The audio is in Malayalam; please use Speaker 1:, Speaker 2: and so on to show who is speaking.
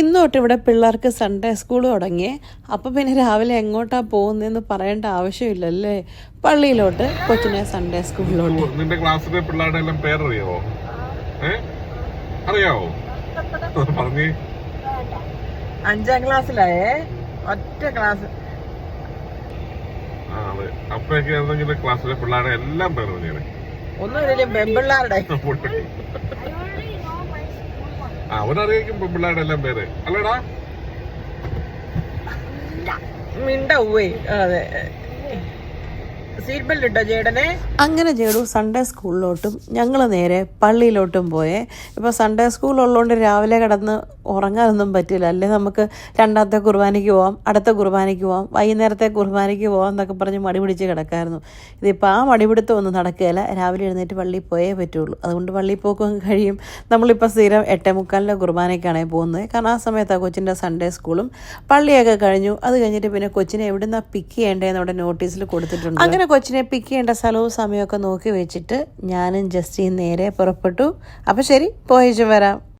Speaker 1: ഇന്ന് തൊട്ട് ഇവിടെ പിള്ളേർക്ക് സൺഡേ സ്കൂൾ തുടങ്ങി. അപ്പം പിന്നെ രാവിലെ എങ്ങോട്ടാ പോകുന്നതെന്ന് പറയേണ്ട ആവശ്യമില്ലല്ലേ? പള്ളിയിലോട്ട് കൊച്ചിനെ സൺഡേ സ്കൂളിലോട്ട്
Speaker 2: നിന്റെ ക്ലാസ്സിലെ പിള്ളേരുടെ എല്ലാം പേരറിയാവോ അറിയാവോ? പറഞ്ഞേ.
Speaker 3: അഞ്ചാം ക്ലാസ്സിലായേ ഒറ്റ ക്ലാസ്
Speaker 2: അപ്പഴൊക്കെ ക്ലാസ്സിലെ പിള്ളേരുടെ എല്ലാം പേര് ഒന്നും
Speaker 3: ഒന്നുമില്ല പെൺപിള്ളാരുടെ.
Speaker 2: ആ അവനറിയായിരിക്കും പിള്ളേരുടെ എല്ലാം പേര്. അല്ലേടാ?
Speaker 3: മിണ്ട. അതെ. സീറ്റ് ബെൽറ്റ് ഇട്ടോ ചേട്ടനെ
Speaker 1: അങ്ങനെ ജേടു സൺഡേ സ്കൂളിലോട്ടും ഞങ്ങൾ നേരെ പള്ളിയിലോട്ടും പോയേ. ഇപ്പോൾ സൺഡേ സ്കൂൾ ഉള്ളതുകൊണ്ട് രാവിലെ കിടന്ന് ഉറങ്ങാനൊന്നും പറ്റില്ല. അല്ലേ നമുക്ക് രണ്ടാമത്തെ കുർബാനയ്ക്ക് പോവാം അടുത്ത കുർബാനയ്ക്ക് പോവാം വൈകുന്നേരത്തെ കുർബാനയ്ക്ക് പോവാം എന്നൊക്കെ പറഞ്ഞ് മടി പിടിച്ച് കിടക്കായിരുന്നു. ഇതിപ്പോൾ ആ മടിപിടുത്തം ഒന്നും നടക്കുകയില്ല. രാവിലെ എഴുന്നേറ്റ് പള്ളിയിൽ പോയേ പറ്റുള്ളൂ. അതുകൊണ്ട് പള്ളിയിൽ പോക്കും കഴിയും. നമ്മളിപ്പോൾ സ്ഥിരം എട്ടേ മുക്കാലിന്റെ കുർബാനയ്ക്കാണ് പോകുന്നത്. കാരണം ആ സമയത്ത് ആ കൊച്ചിന്റെ സൺഡേ സ്കൂളും പള്ളിയൊക്കെ കഴിഞ്ഞു. അത് കഴിഞ്ഞിട്ട് പിന്നെ കൊച്ചിനെ എവിടുന്നാ പിക്ക് ചെയ്യേണ്ടതെന്ന് അവിടെ നോട്ടീസിൽ കൊടുത്തിട്ടുണ്ട്. അങ്ങനെ കൊച്ചിനെ പിക്ക് ചെയ്യേണ്ട സ്ഥലവും സമയമൊക്കെ നോക്കി വെച്ചിട്ട് ഞാനും ജസ്റ്റിയും നേരെ പുറപ്പെട്ടു. അപ്പോൾ ശരി പോയിച്ചു വരാം.